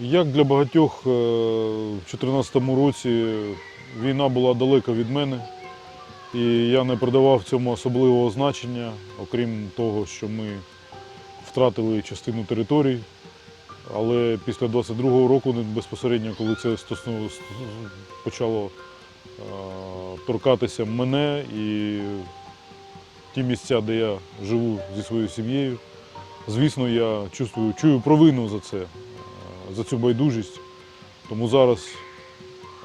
Як для багатьох, е, в 2014 році війна була далека від мене, і я не придавав цьому особливого значення, окрім того, що ми втратили частину територій. Але після 22-го року, безпосередньо, коли це стосну- почало е, торкатися мене і ті місця, де я живу зі своєю сім'єю, звісно, я чувствую, чую провину за це, за цю байдужість. Тому зараз,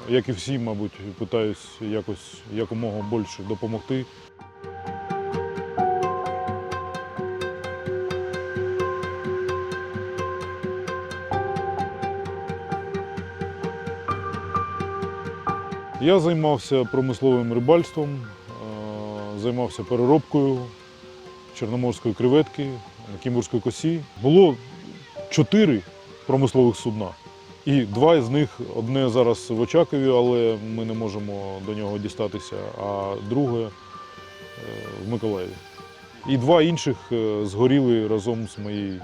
як і всі, мабуть, питаюсь якось якомога більше допомогти. Я займався промисловим рибальством, е, займався переробкою чорноморської креветки, на Кімбурській косі. Було чотири промислових судна. І два з них одне зараз в Очакові, але ми не можемо до нього дістатися, а друге е, в Миколаєві. І два інших е, згоріли разом з, моєю,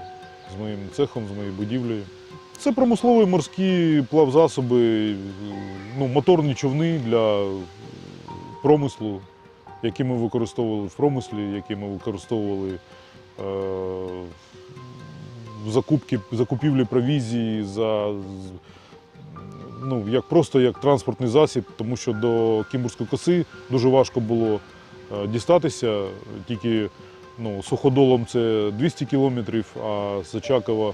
з моїм цехом, з моєю будівлею. Це промислові морські плавзасоби, е, ну, моторні човни для промислу, які ми використовували в промислі, які ми використовували закупки, закупівлі провізії, за, ну, як, просто як транспортний засіб, тому що до Кімбурської коси дуже важко було е, дістатися. Тільки ну, суходолом це 200 кілометрів, а з Очакова е,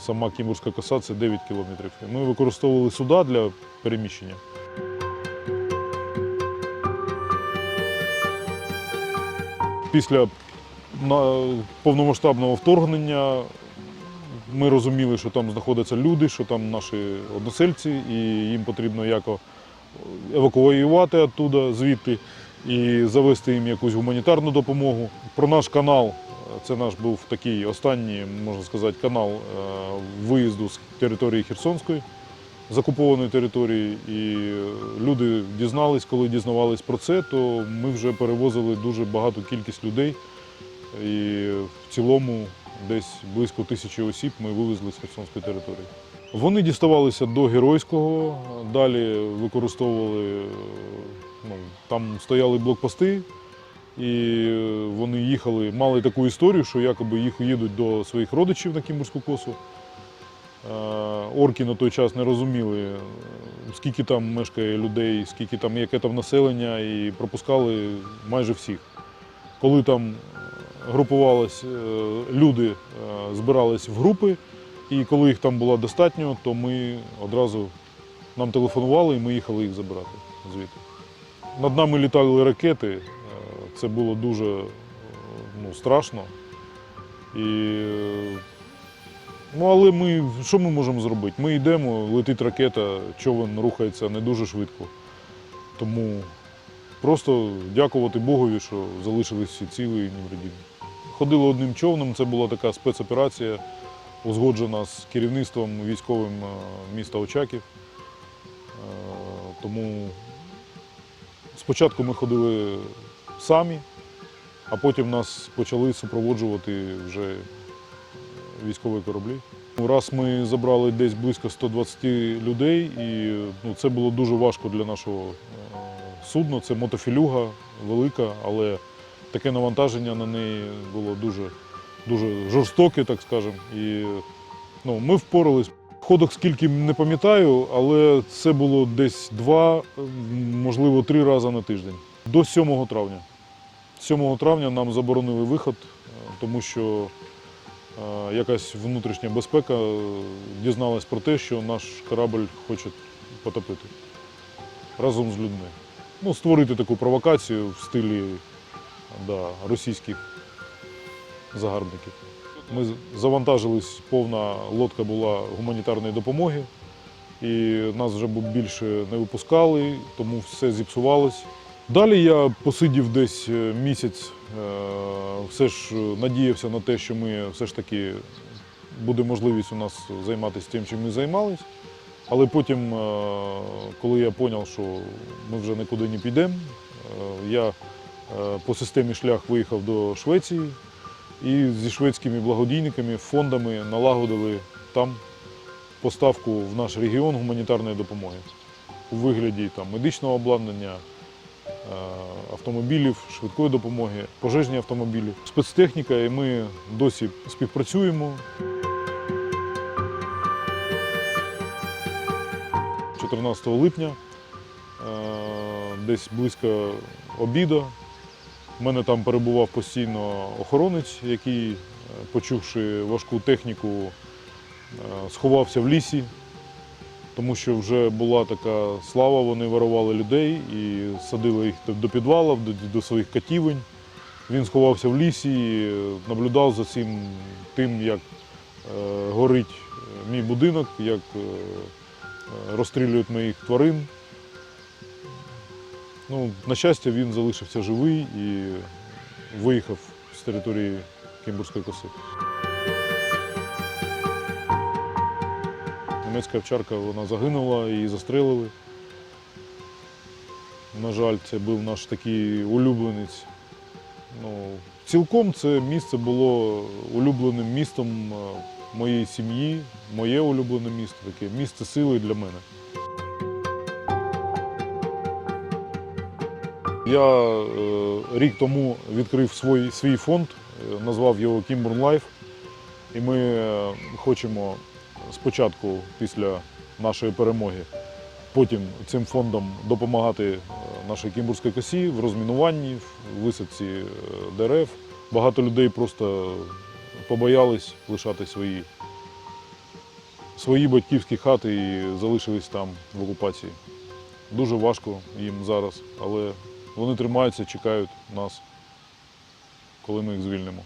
сама Кімбурська коса це 9 кілометрів. Ми використовували суда для переміщення. Після повномасштабного вторгнення ми розуміли, що там знаходяться люди, що там наші односельці, і їм потрібно яко евакуювати оттуда звідти і завести їм якусь гуманітарну допомогу. Про наш канал, це наш був такий останній, можна сказати, канал е, виїзду з території Херсонської, з окупованої території. І е, люди дізнались, коли дізнавались про це, то ми вже перевозили дуже багату кількість людей. І в цілому десь близько тисячі осіб ми вивезли з Херсонської території. Вони діставалися до Геройського, далі використовували, ну, там стояли блокпости, і вони їхали, мали таку історію, що якоби їх їдуть до своїх родичів на Кімбурську косу. Е, Орки на той час не розуміли, скільки там мешкає людей, скільки там, яке там населення, і пропускали майже всіх. Коли там групувались е, люди, е, збирались в групи, і коли їх там було достатньо, то ми одразу нам телефонували і ми їхали їх забирати звідти. Над нами літали ракети, е, це було дуже ну, страшно. І, ну, але ми, що ми можемо зробити? Ми йдемо, летить ракета, човен рухається не дуже швидко. Тому просто дякувати Богові, що залишились всі цілі і невредимі. Ходили одним човном, це була така спецоперація, узгоджена з керівництвом військовим е, міста Очаків. Е, Тому спочатку ми ходили самі, а потім нас почали супроводжувати вже військові кораблі. Раз ми забрали десь близько 120 людей, і ну, це було дуже важко для нашого е, судна. Це мотофілюга велика, але таке навантаження на неї було дуже, дуже жорстоке, так скажемо. І ну, ми впорались. Ходок скільки не пам'ятаю, але це було десь два, можливо, три рази на тиждень. До 7 травня. 7 травня нам заборонили виход, е, тому що е, якась внутрішня безпека е, дізналась про те, що наш корабль хоче потопити разом з людьми. Ну, створити таку провокацію в стилі да, російських загарбників. Ми завантажились, повна лодка була гуманітарної допомоги, і нас вже більше не випускали, тому все зіпсувалось. Далі я посидів десь е, місяць, е, все ж е, надіявся на те, що ми все ж таки буде можливість у нас займатися тим, чим ми займались. Але потім, коли я зрозумів, що ми вже нікуди не підемо, я по системі шлях виїхав до Швеції і зі шведськими благодійниками, фондами налагодили там поставку в наш регіон гуманітарної допомоги у вигляді там, медичного обладнання, е, автомобілів, швидкої допомоги, пожежні автомобілі, спецтехніка, і ми досі співпрацюємо. 14 липня, е, десь близько обіду. У мене там перебував постійно охоронець, який, е, почувши важку техніку, е, сховався в лісі, тому що вже була така слава, вони вирували людей і садили їх до підвалів, до, своїх катівень. Він сховався в лісі, наблюдав за цим тим, як е, горить мій будинок, як розстрілюють моїх тварин. Ну, на щастя, він залишився живий і виїхав з території Кімбурської коси. Німецька овчарка вона загинула, її застрелили. На жаль, це був наш такий улюбленець. Ну, цілком це місце було улюбленим містом е, моєї сім'ї, моє улюблене місто, таке місце сили для мене. Я е, рік тому відкрив свій, свій фонд, е, назвав його Kimburn Life. І ми е, хочемо спочатку, після нашої перемоги, потім цим фондом допомагати нашій Кімбурській косі в розмінуванні, в висадці дерев. Багато людей просто побоялись лишати свої, свої батьківські хати і залишились там в окупації. Дуже важко їм зараз, але вони тримаються, чекають нас, коли ми їх звільнимо.